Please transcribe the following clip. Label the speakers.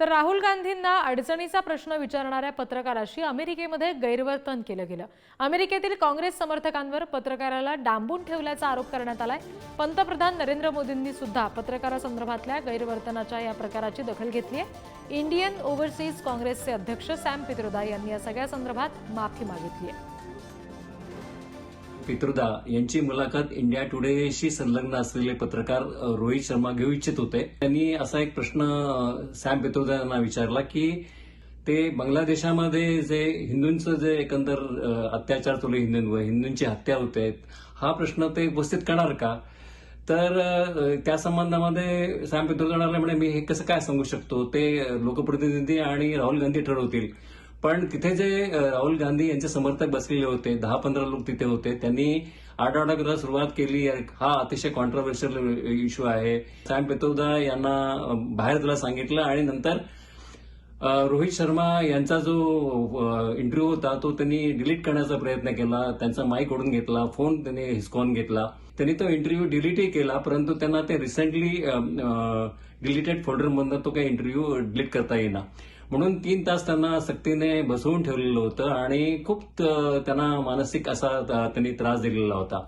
Speaker 1: तर राहुल गांधींना अडचणीचा प्रश्न विचारणाऱ्या पत्रकाराशी अमेरिकेमध्ये गैरवर्तन केलं गेलं. अमेरिकेतील काँग्रेस समर्थकांवर पत्रकाराला डांबून ठेवल्याचा आरोप करण्यात आलाय. पंतप्रधान नरेंद्र मोदींनी सुद्धा पत्रकारासंदर्भातल्या गैरवर्तनाच्या या प्रकाराची दखल घेतली आहे इंडियन ओव्हरसीज काँग्रेसचे अध्यक्ष सॅम पित्रोदा यांनी या सगळ्या संदर्भात माफी मागितली आहे
Speaker 2: पितृदा यांची मुलाखत इंडिया टुडेशी संलग्न असलेले पत्रकार रोहित शर्मा घेऊ इच्छित होते. त्यांनी असा एक प्रश्न सॅम पितृदा यांना विचारला की ते बांगलादेशामध्ये जे हिंदूंचं जे एकंदर अत्याचार चालू आहे हिंदूंवर हिंदूंची हत्या होते हा प्रश्न ते उपस्थित करणार का? तर त्या संबंधामध्ये सॅम पितृदा म्हणाले म्हणे मी हे कसं काय सांगू शकतो? ते लोकप्रतिनिधी आणि राहुल गांधी ठरवतील. पण तिथे जे राहुल गांधी यांचे समर्थक बसलेले होते दहा पंधरा लोक तिथे होते त्यांनी आठवड्याकरता सुरुवात केली. हा अतिशय कॉन्ट्रोवर्शियल इश्यू आहे. सॅम पेतोदा यांना बाहेर जायला सांगितलं आणि नंतर रोहित शर्मा यांचा जो इंटरव्ह्यू होता तो त्यांनी डिलीट करण्याचा प्रयत्न केला. त्यांचा माईक ओढून घेतला फोन त्यांनी हिसकावून घेतला. त्यांनी तो इंटरव्ह्यू डिलीटही केला परंतु त्यांना ते रिसेंटली डिलीटेड फोल्डरमधनं तो काही इंटरव्ह्यू डिलीट करता येईना. म्हणून तीन तास त्यांना सक्तीने बसवून ठेवलेलं होतं आणि खूप त्यांना मानसिक असा त्यांनी त्रास दिलेला होता.